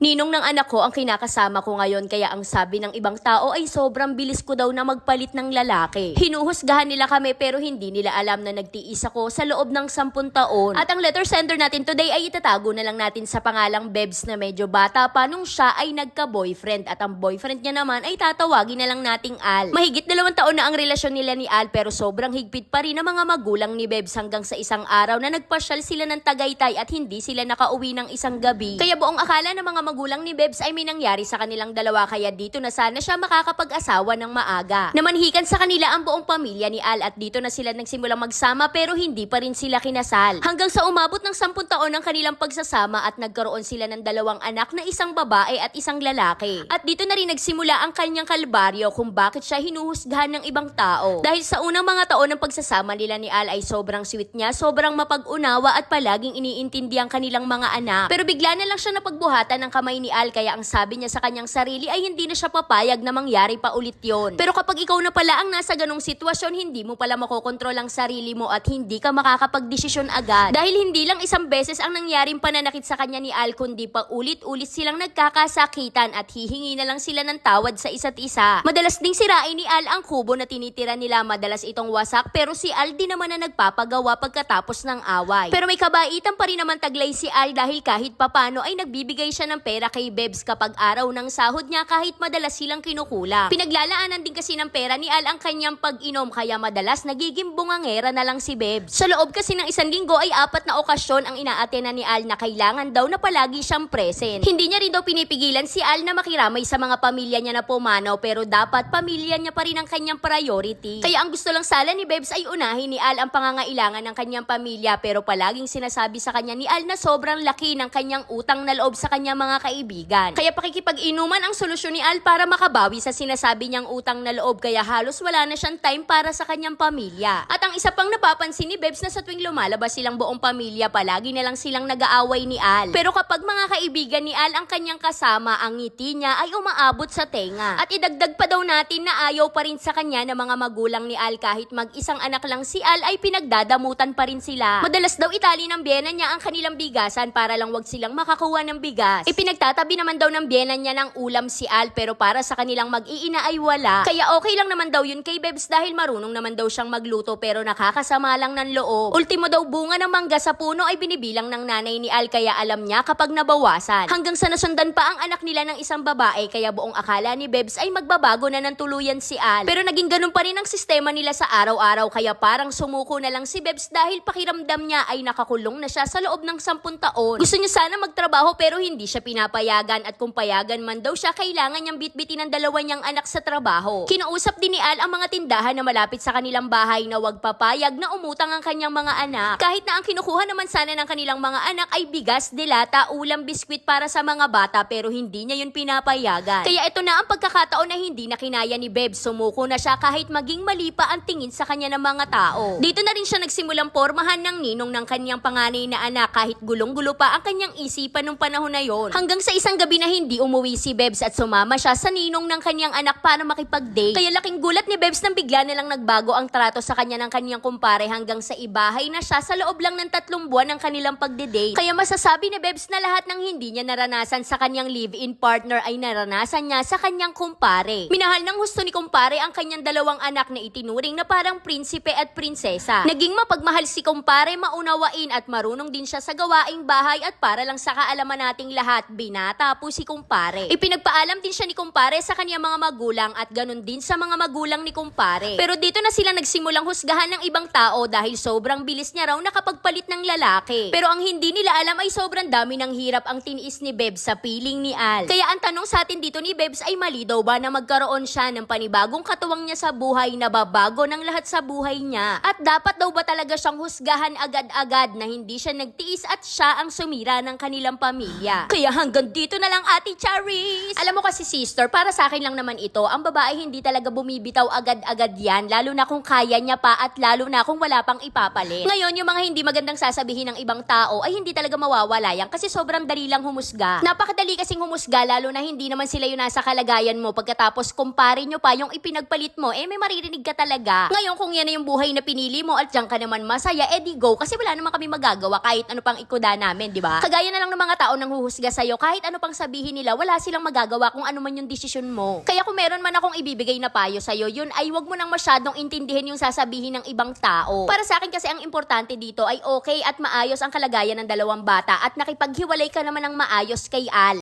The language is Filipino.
Ninong ng anak ko ang kinakasama ko ngayon kaya ang sabi ng ibang tao ay sobrang bilis ko daw na magpalit ng lalaki. Hinuhusgahan nila kami pero hindi nila alam na nagtiis ako sa loob ng sampun taon. At ang letter sender natin today ay itatago na lang natin sa pangalang Bebs na medyo bata pa nung siya ay nagka-boyfriend at ang boyfriend niya naman ay tatawagin na lang nating Al. Mahigit dalawang taon na ang relasyon nila ni Al pero sobrang higpit pa rin ng mga magulang ni Bebs hanggang sa isang araw na nagpasyal sila ng Tagaytay at hindi sila nakauwi ng isang gabi. Kaya buong akala ng mga magulang ni Bebs ay may nangyari sa kanilang dalawa kaya dito na sana siya makakapag-asawa ng maaga. Namanhikan sa kanila ang buong pamilya ni Al at dito na sila nagsimulang magsama pero hindi pa rin sila kinasal. Hanggang sa umabot ng 10 taon ang kanilang pagsasama at nagkaroon sila ng dalawang anak na isang babae at isang lalaki. At dito na rin nagsimula ang kanyang kalbaryo kung bakit siya hinuhusgahan ng ibang tao. Dahil sa unang mga taon ng pagsasama nila ni Al ay sobrang sweet niya, sobrang mapag-unawa at palaging iniintindi ang kanilang mga anak. Pero bigla na lang siya napagbuhatan ng kamay ni Al kaya ang sabi niya sa kanyang sarili ay hindi na siya papayag na mangyari pa ulit yon. Pero kapag ikaw na pala ang nasa ganong sitwasyon, hindi mo pala makokontrol ang sarili mo at hindi ka makakapagdesisyon agad. Dahil hindi lang isang beses ang nangyaring pananakit sa kanya ni Al kundi pa ulit-ulit silang nagkakasakitan at hihingi na lang sila ng tawad sa isa't isa. Madalas ding sirain ni Al ang kubo na tinitira nila madalas itong wasak pero si Al di naman na nagpapagawa pagkatapos ng away. Pero may kabaitan pa rin naman taglay si Al dahil kahit papano ay nagbibigay siya ng pera kay Bebs kapag araw ng sahod niya kahit madalas silang kinukulang. Pinaglalaanan din kasi ng pera ni Al ang kanyang pag-inom kaya madalas nagiging bungangera na lang si Bebs. Sa loob kasi ng isang linggo ay apat na okasyon ang inaatena ni Al na kailangan daw na palagi siyang present. Hindi niya rin daw pinipigilan si Al na makiramay sa mga pamilya niya na pumanaw pero dapat pamilya niya pa rin ang kanyang priority. Kaya ang gusto lang sala ni Bebs ay unahin ni Al ang pangangailangan ng kanyang pamilya pero palaging sinasabi sa kanya ni Al na sobrang laki ng kanyang utang na loob sa kanyang mga kaibigan. Kaya pakikipag-inuman ang solusyon ni Al para makabawi sa sinasabi niyang utang na loob kaya halos wala na siyang time para sa kanyang pamilya. At ang isa pang napapansin ni Bebs na sa tuwing lumalabas silang buong pamilya palagi na lang silang nag-aaway ni Al. Pero kapag mga kaibigan ni Al ang kanyang kasama, ang ngiti niya ay umaabot sa tenga. At idagdag pa daw natin na ayaw pa rin sa kanya ng mga magulang ni Al kahit mag-isang anak lang si Al ay pinagdadamutan pa rin sila. Madalas daw itali ng biyena niya ang kanilang bigasan para lang wag silang makakuha ng bigas. Ipinagtatabi naman daw ng biyena niya ng ulam si Al pero para sa kanilang mag-iina ay wala. Kaya okay lang naman daw yun kay Bebs dahil marunong naman daw siyang magluto pero nakakasama lang ng loob. Ultimo daw bunga ng mangga sa puno ay binibilang ng nanay ni Al kaya alam niya kapag nabawasan. Hanggang sa nasundan pa ang anak nila ng isang babae kaya buong akala ni Bebs ay magbabago na ng tuluyan si Al. Pero naging ganun pa rin ang sistema nila sa araw-araw kaya parang sumuko na lang si Bebs dahil pakiramdam niya ay nakakulong na siya sa loob ng sampun taon. Gusto niya sana magtrabaho pero hindi siya pinapayagan at kung payagan man daw siya kailangan niyang bitbitin ang dalawa niyang anak sa trabaho. Kinausap din ni Al ang mga tindahan na malapit sa kanilang bahay na wag papayag na umutang ang kanyang mga anak. Kahit na ang kinukuha naman sana ng kanilang mga anak ay bigas, dilata, ulam, biskwit para sa mga bata pero hindi niya yun pinapayagan. Kaya ito na ang pagkakataon na hindi na kinaya ni Beb. Sumuko na siya kahit maging mali pa ang tingin sa kanya ng mga tao. Dito na rin siya nagsimulang pormahan ng ninong ng kanyang panganay na anak kahit gulong-gulo pa ang kanyang isipan nung panahon na yon. Hanggang sa isang gabi na hindi umuwi si Bebs at sumama siya sa ninong ng kanyang anak para makipag-date. Kaya laking gulat ni Bebs nang bigla na lang nagbago ang trato sa kanya ng kanyang kumpare hanggang sa ibahay na siya sa loob lang ng tatlong buwan ng kanilang pagde-date. Kaya masasabi ni Bebs na lahat ng hindi niya naranasan sa kanyang live-in partner ay naranasan niya sa kanyang kumpare. Minahal ng husto ni kumpare ang kanyang dalawang anak na itinuring na parang prinsipe at prinsesa. Naging mapagmahal si kumpare, maunawain at marunong din siya sa gawaing bahay at para lang sa kaalaman nating lahat, binata po si kumpare. Ipinagpaalam din siya ni kumpare sa kanyang mga magulang at ganun din sa mga magulang ni kumpare. Pero dito na sila nagsimulang husgahan ng ibang tao dahil sobrang bilis niya raw nakapagpalit ng lalaki. Pero ang hindi nila alam ay sobrang dami ng hirap ang tiniis ni Bebs sa piling ni Al. Kaya ang tanong sa atin dito ni Bebs ay mali daw ba na magkaroon siya ng panibagong katuwang niya sa buhay na babago ng lahat sa buhay niya? At dapat daw ba talaga siyang husgahan agad-agad na hindi siya nagtiis at siya ang sumira ng kanilang pamilya? Kaya hanggang dito na lang Ate Charis! Alam mo kasi sister, para sa akin lang naman ito, ang babae hindi talaga bumibitaw agad-agad yan, lalo na kung kaya niya pa at lalo na kung wala pang ipapalit. Ngayon, yung mga hindi magandang sasabihin ng ibang tao ay hindi talaga mawawala yan kasi sobrang dali lang humusga. Napakadali kasing humusga lalo na hindi naman sila yung nasa kalagayan mo pagkatapos kumpare nyo pa yung ipinagpalit mo, eh may maririnig ka talaga. Ngayon kung yan na yung buhay na pinili mo at diyan ka naman masaya, eh di go kasi wala naman kami magagawa kahit ano pang ikuda namin, di ba? Kagaya na lang ng mga tao nang huhusga sa'yo sa'yo, kahit ano pang sabihin nila, wala silang magagawa kung ano man yung desisyon mo. Kaya kung meron man akong ibibigay na payo sa'yo, yun ay wag mo nang masyadong intindihin yung sasabihin ng ibang tao. Para sa akin kasi ang importante dito ay okay at maayos ang kalagayan ng dalawang bata at nakipaghiwalay ka naman ng maayos kay Al.